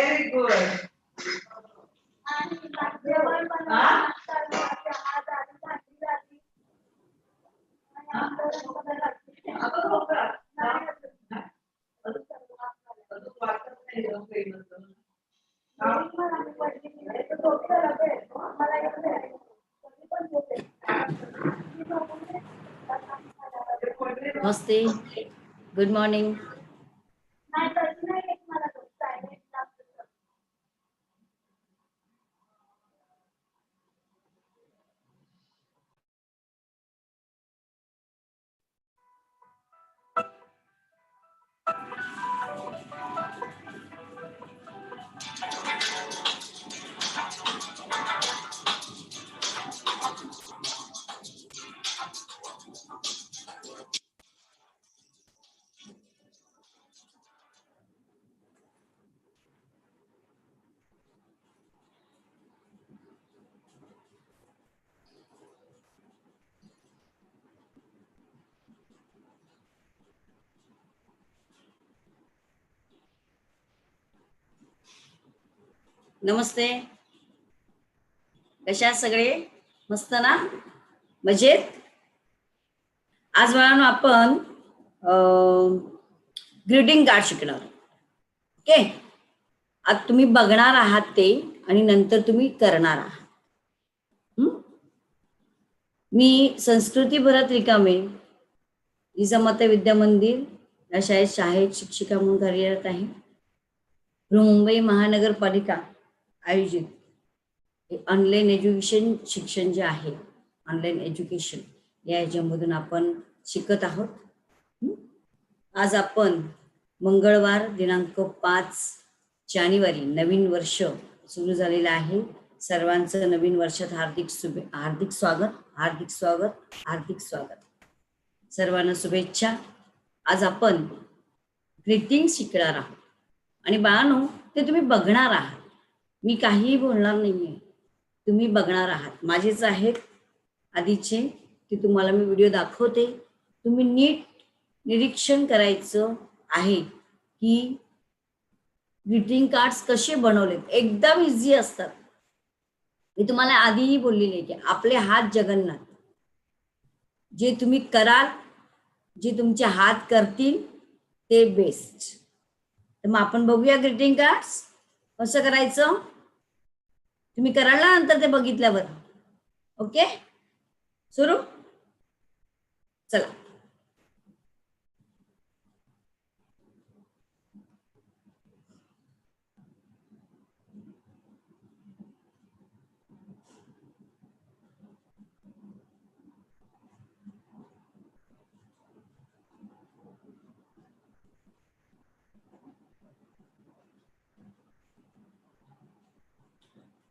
Very good. Huh? Namaste. Good morning. नमस्ते. कशा सगळे? मस्त ना? मजेत? आज बाळांनो आपण ग्रीटिंग कार्ड शिकणार. ओके? आज तुम्ही बघणार आहात ते आणि नंतर तुम्ही करणार आहात. मी संस्कृती भरत रिकामे. इजामाता विद्या मंदिर या शाळेत शाळेत शिक्षिका म्हणून कार्यरत आहे. मुंबई महानगरपालिका. आयोजित. ऑनलाईन एज्युकेशन शिक्षण जे आहे ऑनलाईन एज्युकेशन या ह्याच्यामधून आपण शिकत आहोत. आज आपण मंगळवार दिनांक पाच जानेवारी नवीन वर्ष सुरू झालेलं आहे. सर्वांचं नवीन वर्षात हार्दिक शुभे हार्दिक स्वागत हार्दिक स्वागत हार्दिक स्वागत. सर्वांना शुभेच्छा. आज आपण ग्रीटिंग शिकणार आहोत. आणि बाळांनो ते तुम्ही बघणार आहात. मी काहीही बोलणार नाहीये. तुम्ही बघणार आहात. माझेच आहेत आधीचे. ते तुम्हाला मी व्हिडिओ दाखवते. तुम्ही नीट निरीक्षण करायचं आहे की ग्रीटिंग कार्ड्स कसे बनवलेत. एकदम इझी असतात. मी तुम्हाला आधीही बोललेले की आपले हात जगन्नाथ. जे तुम्ही कराल जे तुमचे हात करतील ते बेस्ट तर मग आपण बघूया ग्रीटिंग कार्ड्स कसं करायचं? तुम्ही कराल ना नंतर ते बघितल्यावर. ओके? सुरू? चला.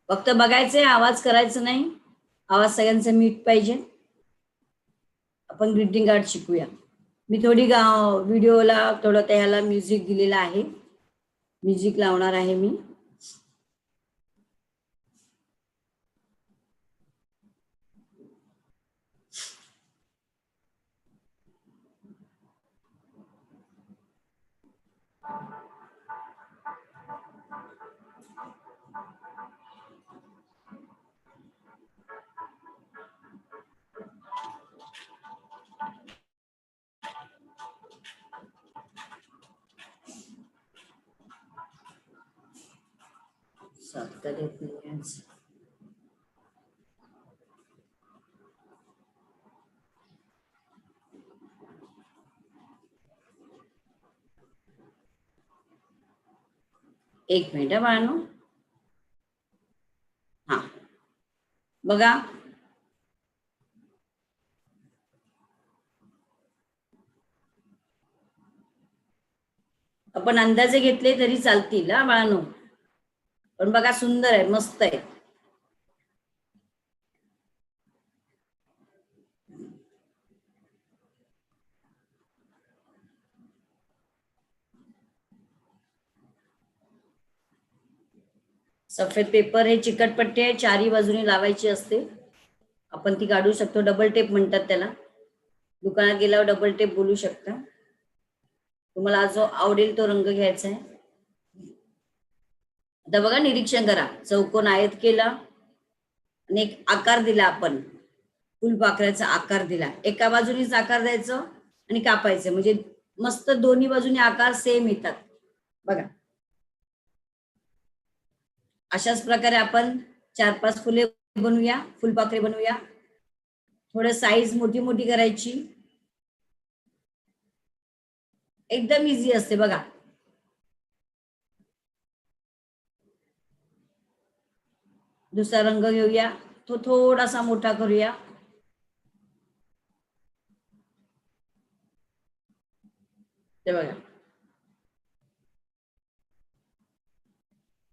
फक्त बघायचंय आवाज करायचं नाही. आवाज सगळ्यांचा मीठ पाहिजे. आपण ग्रीटिंग कार्ड शिकूया. मी थोडी गा व्हिडिओला थोडं त्याला म्युझिक दिलेलं आहे. म्युझिक लावणार आहे मी. साधता येत नाही आज. एक मिनिट हा बाळांनो. हा. बघा. आपण अंदाजे घेतले तरी चालतील हा बाळांनो. पण बघा सुंदर आहे मस्त आहे. सफेद पेपर हे चिकटपट्टी आहे चारी बाजूने लावायची असते आपण ती काढू शकतो डबल टेप म्हणतात त्याला. दुकानात गेल्यावर डबल टेप बोलू शकता. तुम्हाला जो आवडेल तो रंग घ्यायचा आहे. आता बघा निरीक्षण करा. चौकोन आयत केला. आणि एक आकार दिला आपण. फुलपाखऱ्याचा आकार दिला. एका बाजूनीच आकार द्यायचं आणि कापायचं. म्हणजे मस्त दोन्ही बाजूनी आकार सेम येतात. बघा. अशाच प्रकारे आपण चार पाच फुले बनवूया. फुलपाखरे बनवूया. थोडं साईज मोठी मोठी करायची. एकदम इझी असते बघा. दुसरा रंग घेऊया. तो थोडासा मोठा करूया. ते बघा.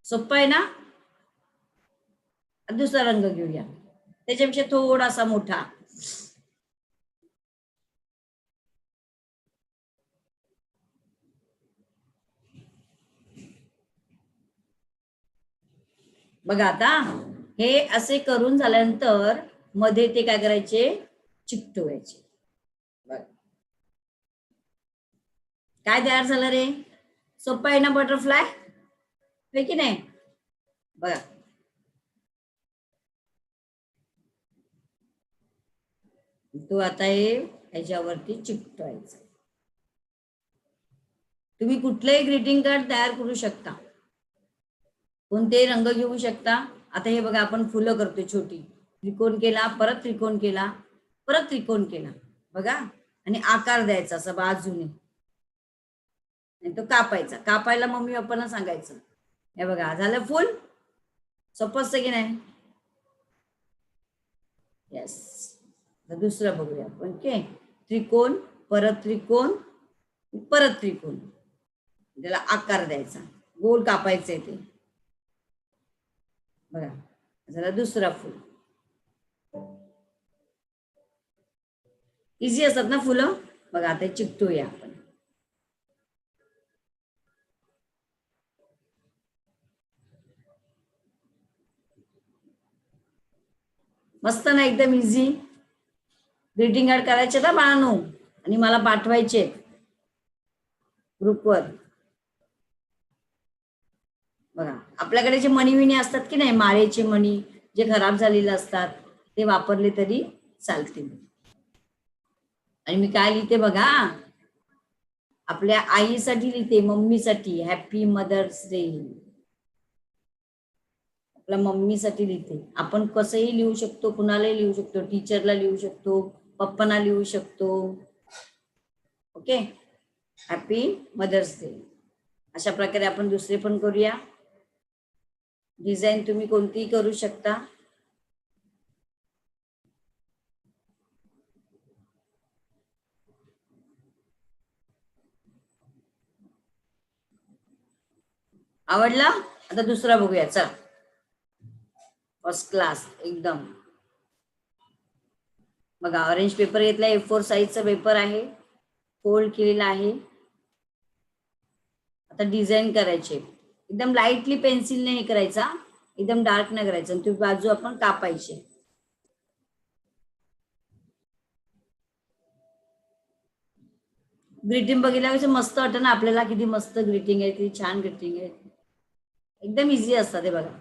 सोपं आहे ना? दुसरा रंग घेऊया. त्याच्यापेक्षा थोडासा मोठा. बघा आता हे असे करून झाल्यानंतरमध्ये ते काय करायचे? चिकटवायचे. काय तयार झालं रे? सोपं आहे ना बटरफ्लाय होय की नाही? बघा. तो आता हे ह्याच्यावरती चिकटवायचा. तुम्ही कुठलंही ग्रीटिंग कार्ड तयार करू शकता. कोणतेही रंग घेऊ शकता. आता हे बघा आपण फुलं करतोय छोटी. त्रिकोण केला परत त्रिकोण केला परत त्रिकोण केला. बघा. आणि आकार द्यायचा असा बाजूने. आणि तो कापायचा. कापायला मम्मी पप्पांना सांगायचं. हे बघा झालं फुल? सोपं की नाही? येस दुसरं बघूया आपण. ओके. त्रिकोण परत त्रिकोण परत त्रिकोण. त्याला आकार द्यायचा. गोल कापायचंय ते. बघा. झाला दुसरा फुल. इझी असतात ना फुलं? बघा आता चिकटूया आपण. मस्त ना एकदम इझी ग्रीटिंग कार्ड करायचे ना बाळांनो? आणि मला पाठवायचे ग्रुपवर बघा आपल्याकडे जे मणी विणी असतात की नाही माळेचे मणी जे खराब झालेले असतात ते वापरले तरी चालतील. आणि मी काय लिहिते बघा आपल्या आईसाठी लिहिते मम्मीसाठी हॅपी मदर्स डे आपल्या मम्मीसाठी लिहिते. आपण कसंही लिहू शकतो कुणालाही लिहू शकतो टीचरला लिहू शकतो पप्पांना लिहू शकतो. ओके हॅपी मदर्स डे अशा प्रकारे आपण दुसरे पण करूया. डिझाईन तुम्ही कोणतीही करू शकता. आवडला? आता दुसरा बघूया चल. फर्स्ट क्लास एकदम. बघा ऑरेंज पेपर घेतला ए फोर साईजचा पेपर आहे. फोल्ड केलेला आहे. आता डिझाईन करायचे. एकदम लाईटली पेन्सिलने हे करायचा. एकदम डार्क नाही करायचं. आणि ती बाजू आपण कापायची. ग्रीटिंग बघितल्यापेक्षा मस्त वाटतं ना आपल्याला किती मस्त ग्रीटिंग आहे किती छान ग्रीटिंग आहे. एकदम इझी असतात ते बघा.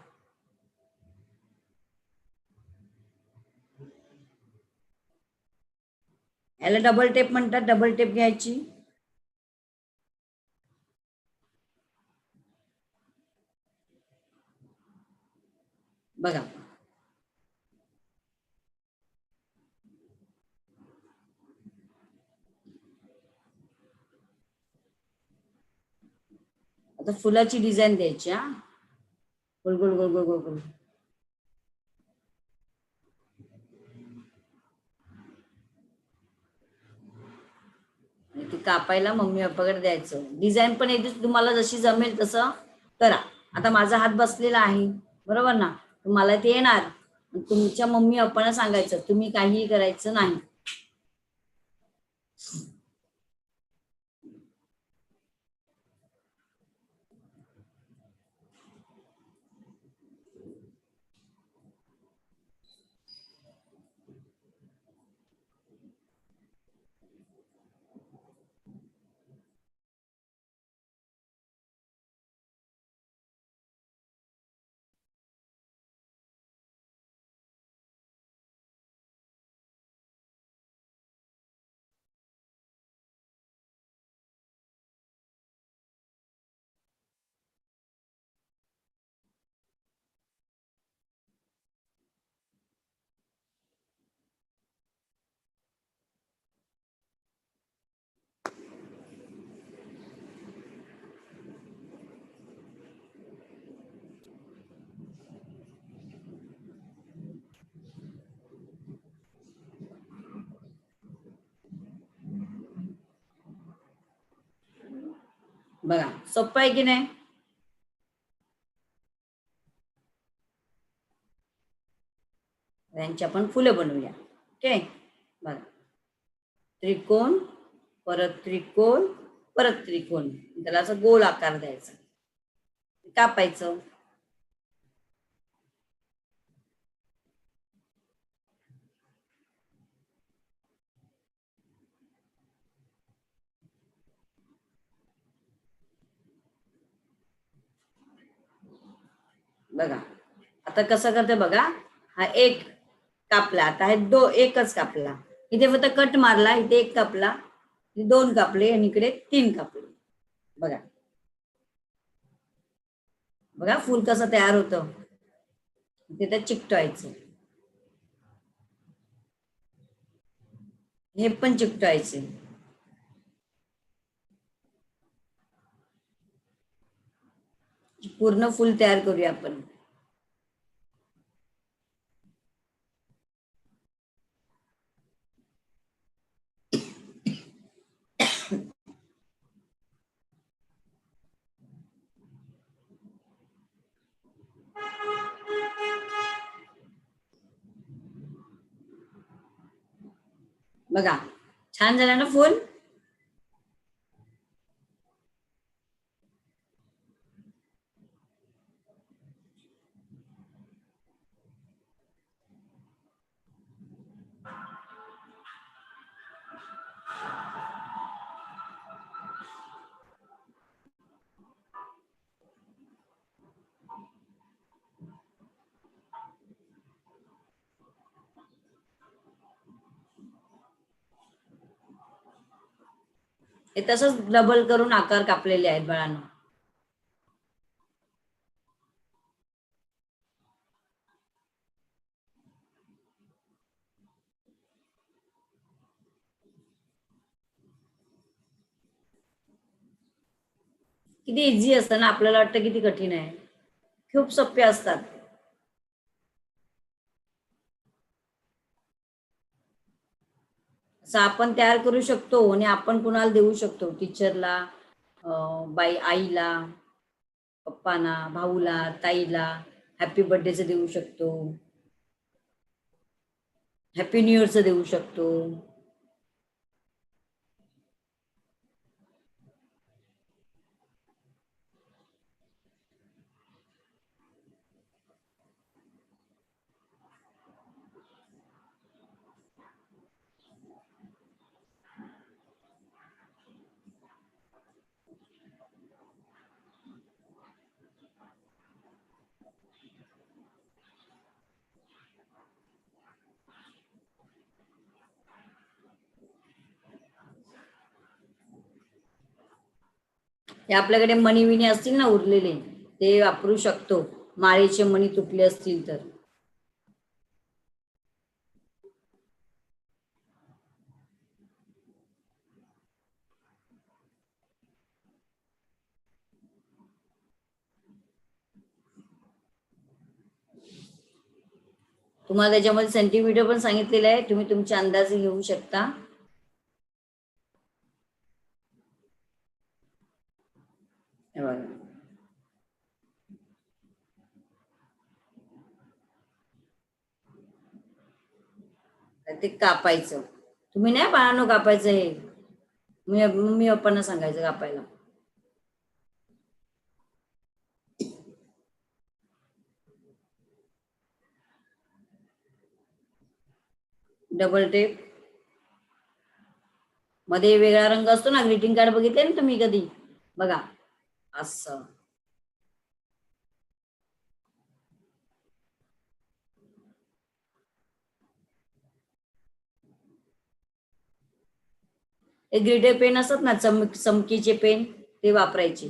याला डबल टेप म्हणतात डबल टेप घ्यायची. बघा. आता फुलाची डिझाईन द्यायची हा. गोल गोल गोल गोल गोल गोल. ती कापायला मम्मी पप्पाकडे द्यायचं. डिझाईन पण येते तुम्हाला जशी जमेल तसं करा. आता माझा हात बसलेला आहे. बरोबर ना? मला ते येणार. तुमच्या मम्मी पप्पांना सांगायचं तुम्ही काहीही करायचं नाही. बघा सोपं आहे की नाही? यांची आपण फुलं बनवूया ओके? बघा. त्रिकोण परत त्रिकोण परत त्रिकोण. त्याला असं गोल आकार द्यायचा. कापायचं. बघा. आता कसं करते बघा. हा एक कापला. आता हे दो एकच कापला. इथे फक्त कट मारला इथे एक कापला. दोन कापले आणि इकडे तीन कापले. बघा. बघा फूल कसं तयार होतं. तिथे चिकटवायचं. हे पण चिकटवायचे. पूर्ण फुल तयार करूया आपण. बघा छान झालं ना फुल हे तसंच डबल करून आकार कापलेले आहेत बाळांनो. किती इझी असतं ना आपल्याला वाटतं किती कठीण आहे. खूप सोपे असतात असं आपण तयार करू शकतो आणि आपण कुणाला देऊ शकतो? टीचरला बाई आईला पप्पाना भाऊला ताईला हॅपी बर्थडेचं देऊ शकतो. हॅपी न्यू इयरचं देऊ शकतो. हे आपल्याकडे मणी विणी असतील ना उरलेले ते वापरू शकतो. माळेचे मणी तुटले असतील तर. तुम्हाला त्याच्यामध्ये सेंटीमीटर पण सांगितलेलं आहे. तुम्ही तुमचे अंदाजे घेऊ शकता हे बघा तर ते कापायचं. तुम्ही नाही बाळांनो कापायचं हे. मी मम्मी पप्पांना सांगायचं कापायला. डबल टेपमध्ये वेगळा रंग असतो ना ग्रीटिंग कार्ड बघितले ना तुम्ही कधी? बघा. असं. हे ग्रिटर पेन असतात ना चम चमकीचे पेन ते वापरायचे.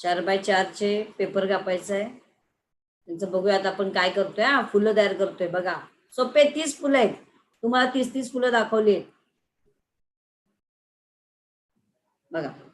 चार बाय चारचे पेपर कापायचा आहे. त्यांचं बघूयात आपण काय करतोय हा फुलं तयार करतोय. बघा सोपे तीस फुलं आहेत. तुम्हाला तीस तीस फुलं दाखवली आहेत. बघा.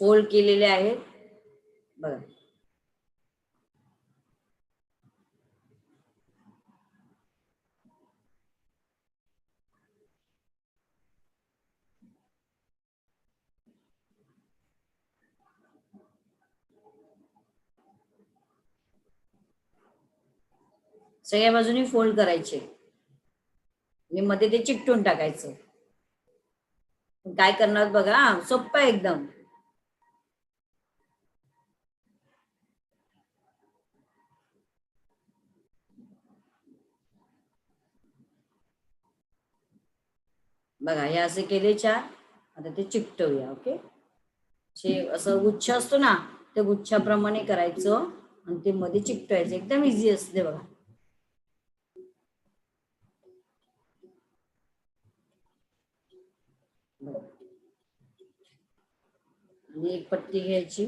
फोल्ड केलेले आहेत. बघा. सगळ्या बाजूनी फोल्ड करायचे. आणि मध्ये ते चिकटून टाकायचं. काय करणार बघा? सोप्पं आहे एकदम. बघा हे असे केले चार. आता ते चिकटवूया ओके? जे असं गुच्छ असतो ना त्या गुच्छाप्रमाणे करायचं आणि ते मध्ये चिकटवायचं. एकदम इझी असते बघा. बघा. आणि एक पट्टी घ्यायची.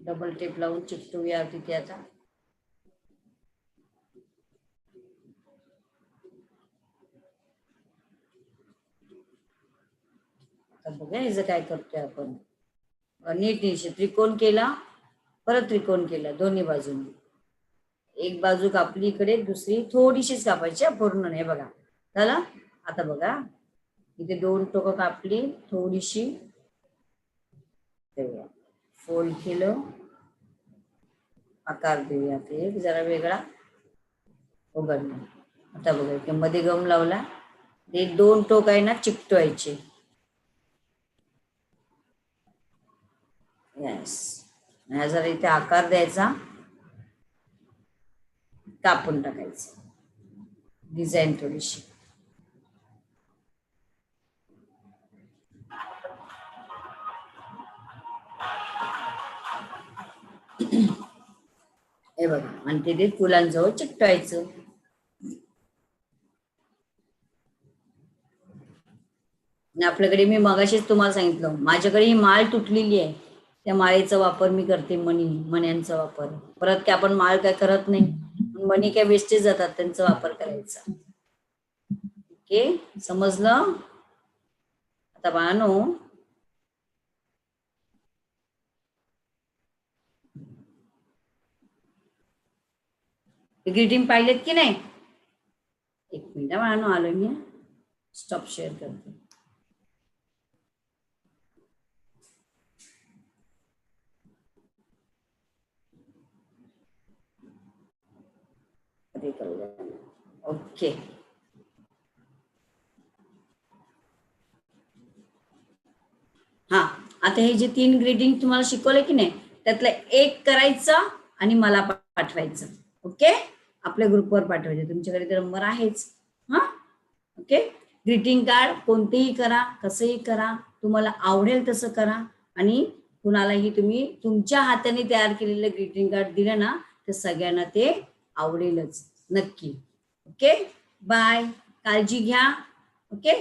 डबल टेप लावून चिकटवूया तिथे आता. आता बघा याचं काय करतोय आपण. नीट नीट त्रिकोण केला परत त्रिकोण केला दोन्ही बाजूनी. एक बाजू कापली इकडे दुसरी थोडीशीच कापायची पूर्ण नाही. बघा. झालं? आता बघा. इथे दोन टोकं कापली थोडीशी. फोल्ड केलं. आकार देऊया ते एक जरा वेगळा. उघडला. आता बघा इथे मध्ये गम लावला. ते दोन टोक आहे ना चिकटवायचे. येस ह्या इथे आकार द्यायचा. कापून टाकायचं. डिझाईन थोडीशी. हे बघा आणि ते ते फुलांजवळ चिकटवायचं आणि आपल्याकडे मी मगाशीच तुम्हाला सांगितलं माझ्याकडे ही माळ तुटलेली आहे. त्या माळेचा वापर मी करते मणी मण्यांचा वापर. परत काय आपण माळ काय करत नाही. मणी काय वेस्टेज जातात त्यांचा वापर करायचा. ओके? समजलं? आता बाळानो ग्रीटिंग पाहिलेत की नाही? एक मिनिट बाळानो आलो मी स्टॉप शेअर करते. ओके. हा आता हे जे तीन ग्रीडिंग तुम्हाला शिकवले की नाही त्यातलं एक करायचं आणि मला पाठवायचं. ओके? आपल्या ग्रुपवर पाठवायचं. तुमच्याकडे तर नंबर आहेच. हा? ओके? ग्रीटिंग कार्ड कोणतेही करा कसंही करा तुम्हाला आवडेल तसं करा आणि कुणालाही तुम्ही तुमच्या हाताने तयार केलेलं ग्रीटिंग कार्ड दिलं ना तर सगळ्यांना ते आवडेलच नक्की. ओके बाय काळजी घ्या. ओके